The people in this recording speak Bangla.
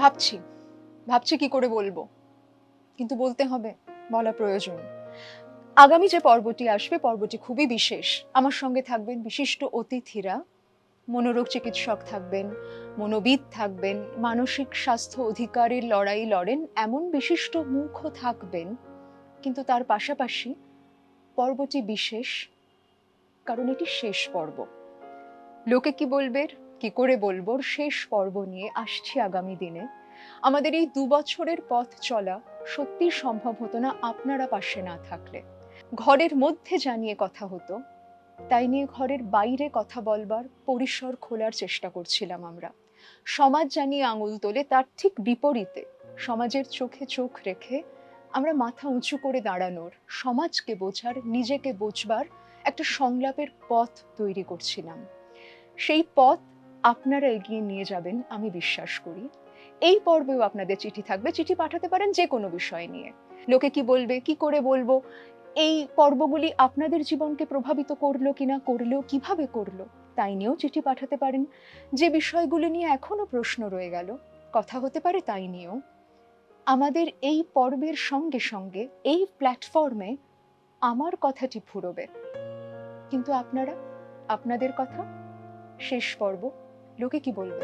ভাবছি ভাবছি কি করে বলব? কিন্তু বলতে হবে, বলা প্রয়োজন। আগামী যে পর্বটি আসবে, পর্বটি খুবই বিশেষ। আমার সঙ্গে থাকবেন বিশিষ্ট অতিথিরা। মনোরোগ চিকিৎসক থাকবেন, মনোবিদ থাকবেন, মানসিক স্বাস্থ্য অধিকারের লড়াই লড়েন, এমন বিশিষ্ট মুখও থাকবেন। কিন্তু তার পাশাপাশি পর্বটি বিশেষ, কারণ এটি শেষ পর্ব। লোকে কি বলবে, কি করে বলব, শেষ পর্ব নিয়ে আসছি আগামী দিনে। আমাদের এই দু বছরের পথ চলা সত্যি সম্ভব হতো না আপনারা পাশে না থাকলে। ঘরের মধ্যে জানিয়ে কথা হতো, তাই নিয়ে ঘরের বাইরে কথা বলবার পরিসর খোলার চেষ্টা করছিলাম আমরা। সমাজ জানিয়ে আঙুল তোলে তার ঠিক বিপরীতে সমাজের চোখে চোখ রেখে আমরা মাথা উঁচু করে দাঁড়ানোর, সমাজকে বোঝার, নিজেকে বোঝবার একটা সংলাপের পথ তৈরি করছিলাম। সেই পথ আপনারা এগিয়ে নিয়ে যাবেন আমি বিশ্বাস করি। এই পর্বেও আপনাদের চিঠি থাকবে। চিঠি পাঠাতে পারেন যে কোনো বিষয় নিয়ে। লোকে কি বলবে, কি করে বলব? এই পর্বগুলি আপনাদের জীবনকে প্রভাবিত করল কিনা, করল কীভাবে করল, তাই নিয়েও চিঠি পাঠাতে পারেন। যে বিষয়গুলি নিয়ে এখনও প্রশ্ন রয়ে গেল, কথা হতে পারে তাই নিয়েও। আমাদের এই পর্বের সঙ্গে সঙ্গে এই প্ল্যাটফর্মে আমার কথাটি ফুরবে। কিন্তু আপনারা, আপনাদের কথা, শেষ পর্ব, লোকে কি বলবে?